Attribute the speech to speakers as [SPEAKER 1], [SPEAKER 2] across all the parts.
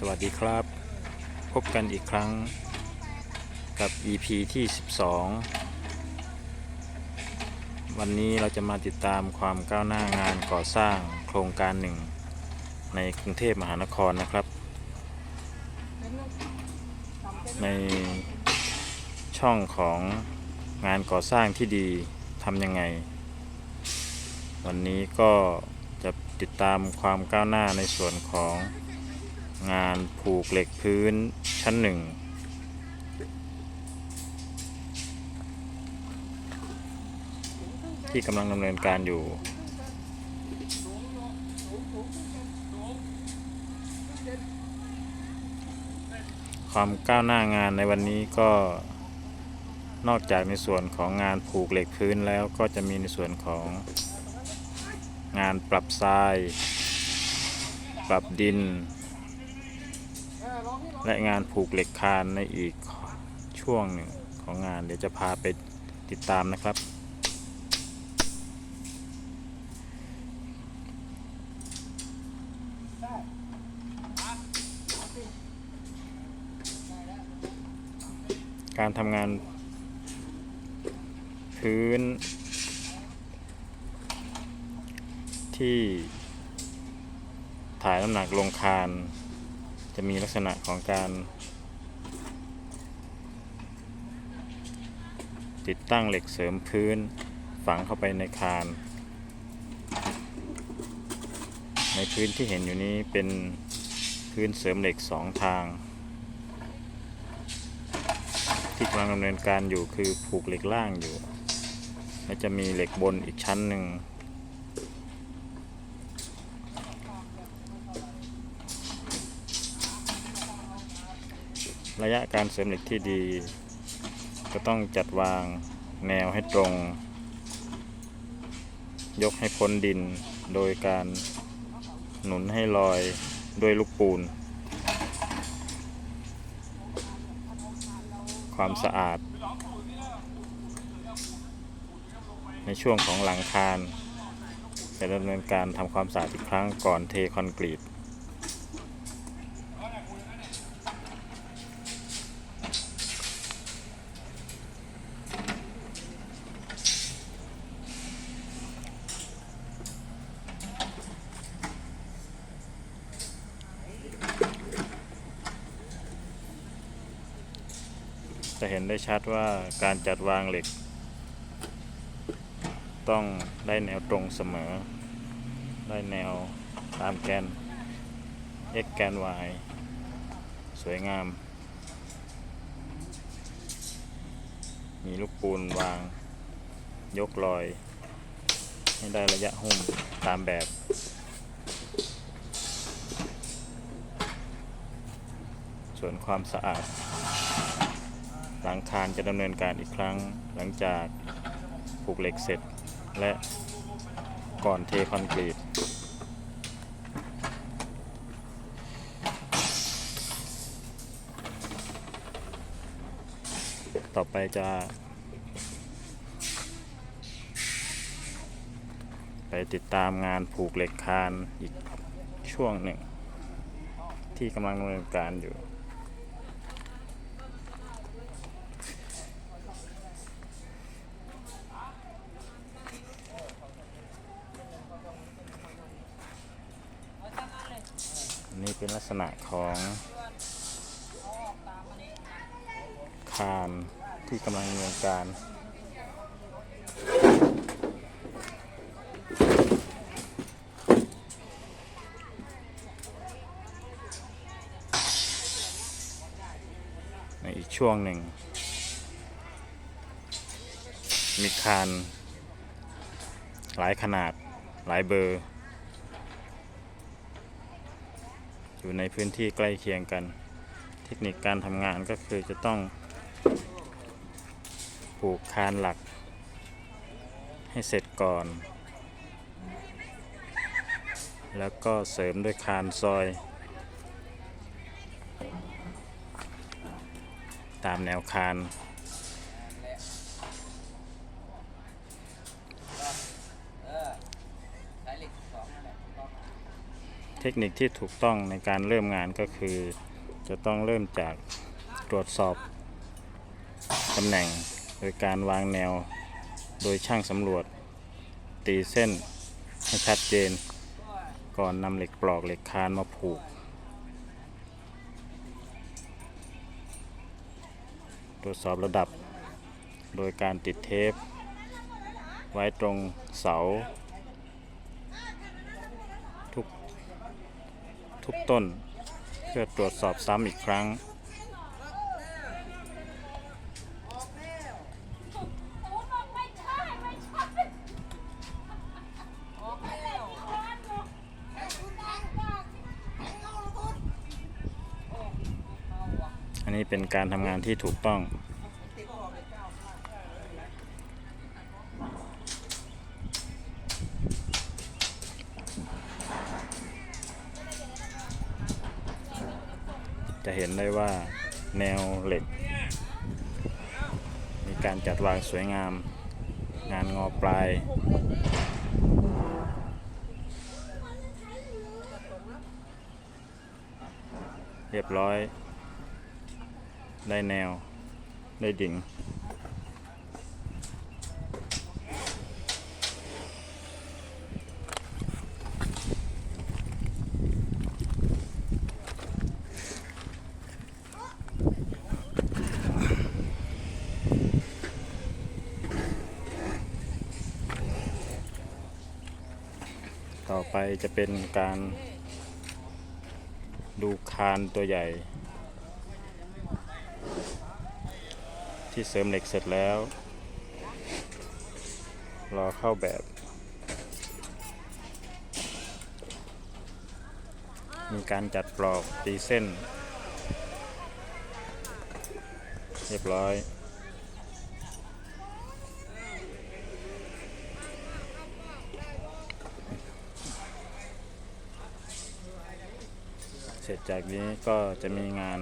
[SPEAKER 1] สวัสดีครับ พบกันอีกครั้งกับ EP ที่ 12 วันนี้เราจะมาติดตามความก้าวหน้างานก่อสร้างโครงการหนึ่ง ในกรุงเทพมหานครนะครับ ในช่องของงานก่อสร้างที่ดีทำยังไง วันนี้ก็จะติดตามความก้าวหน้าในส่วนของ งานผูกเหล็กพื้นชั้นหนึ่งที่กำลังดำเนินการอยู่ ความก้าวหน้างานในวันนี้ก็นอกจากในส่วนของงานผูกเหล็กพื้นแล้วก็จะมีในส่วนของงานปรับทราย ปรับดิน และงานผูกเหล็กคานในอีกช่วงหนึ่งของงานเดี๋ยวจะพาไปติดตามนะครับ การทำงานพื้น ที่ถ่ายน้ำหนักลงคาน จะมีลักษณะของการติดตั้งเหล็กเสริมพื้น ฝังเข้าไปในคาน ในพื้นที่เห็นอยู่นี้เป็นพื้นเสริมเหล็กสองทาง ที่กำลังดำเนินการอยู่คือผูกเหล็กล่างอยู่ และจะมีเหล็กบนอีกชั้นหนึ่ง ระยะการเสริมเหล็กที่ดี ก็ต้องจัดวางแนวให้ตรง ยกให้พ้นดิน โดยการหนุนให้ลอยด้วยลูกปูน ความสะอาด ในช่วงของหลังคานจะดำเนินการทำความสะอาดอีกครั้งก่อนเทคอนกรีต จะเห็นได้ชัดว่าการจัดวางเหล็ก ต้องได้แนวตรงเสมอ ได้แนวตามแกน x แกน y สวยงาม มีลูกปูนวาง ยกลอย ให้ได้ระยะหุ้มตามแบบส่วนความสะอาด หลังคานจะดำเนินการอีกครั้ง หลังจากผูกเหล็กเสร็จ และก่อนเทคอนกรีตต่อไปจะไปติดตามงานผูกเหล็กคานอีกช่วงหนึ่ง ที่กำลังดำเนินการอยู่ นี่ เป็นลักษณะของคานที่กำลังดำเนินการในอีกช่วงหนึ่ง มีคานหลายขนาดหลายเบอร์ อยู่ในพื้นที่ใกล้เคียงกัน เทคนิคการทำงานก็คือจะต้องปลูกคานหลัก ให้เสร็จก่อน แล้วก็เสริมด้วยคานซอย ตามแนวคาน
[SPEAKER 2] เท
[SPEAKER 1] คนิคที่ถูกต้องในการเริ่มงานก็คือ จะต้องเริ่มจากตรวจสอบตำแหน่ง โดยการวางแนว โดยช่างสำรวจ ตีเส้นให้ชัดเจน ก่อนนำเหล็กปลอกเหล็กคานมาผูก ตรวจสอบระดับ โดยการติดเทป ไว้ตรงเสา ทุก ทุกต้น เพื่อตรวจสอบซ้ำอีกครั้ง อันนี้เป็นการทำงานที่ถูกต้อง เห็นได้ว่าแนวเหล็ก มีการจัดวางสวยงาม งานงอปลาย เรียบร้อย ได้แนว ได้ดิ่ง ต่อไปจะเป็นการดูคานตัวใหญ่ ที่เสริมเหล็กเสร็จแล้ว รอเข้าแบบ มีการจัดปลอกตีเส้น เรียบร้อย เสร็จจากนี้ก็จะมีงาน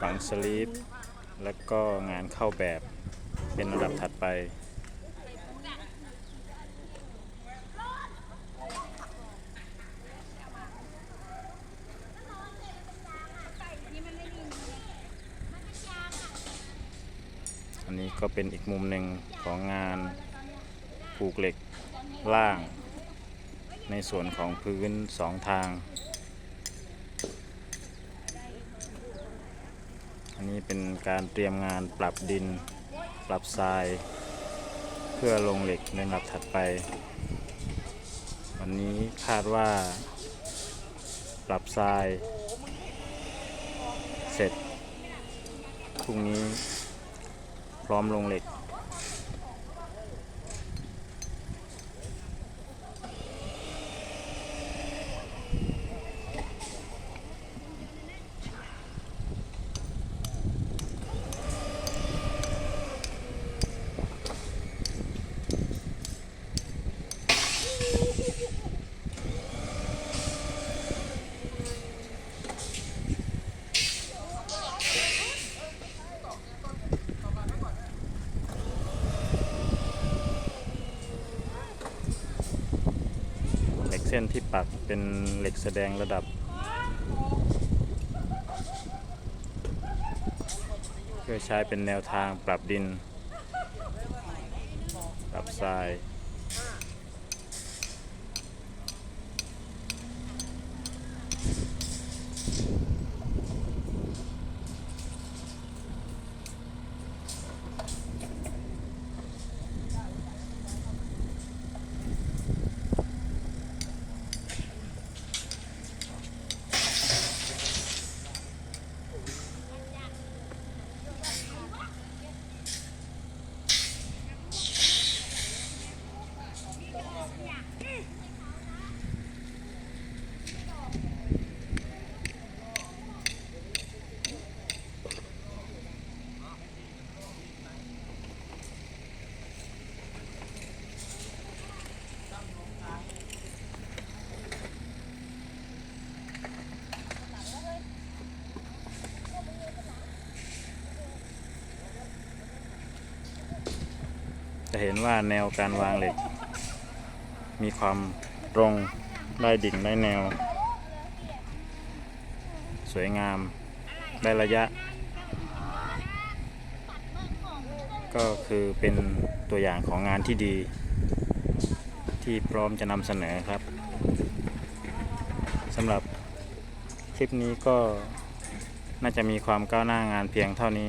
[SPEAKER 1] ฝังสลีปแล้วก็งานเข้าแบบเป็นระดับถัดไป อันนี้ก็เป็นอีกมุมหนึ่งของงานผูกเหล็กล่าง ในส่วนของพื้นสองทาง อันนี้ เป็นการเตรียมงานปรับดิน ปรับทราย เพื่อลงเหล็กในลำดับถัดไป วันนี้คาดว่า ปรับทราย เสร็จพรุ่งนี้พร้อมลงเหล็ก ส้นที่ปักเป็นเหล็กแสดงระดับ เพื่อใช้เป็นแนวทางปรับดิน ปรับทราย จะเห็นว่าแนวการวางเหล็ก มีความตรงได้ดิ่งได้แนว สวยงามได้ระยะ ก็คือเป็นตัวอย่างของงานที่ดี ที่พร้อมจะนำเสนอครับสำหรับคลิปนี้ก็น่าจะมีความก้าวหน้างานเพียงเท่านี้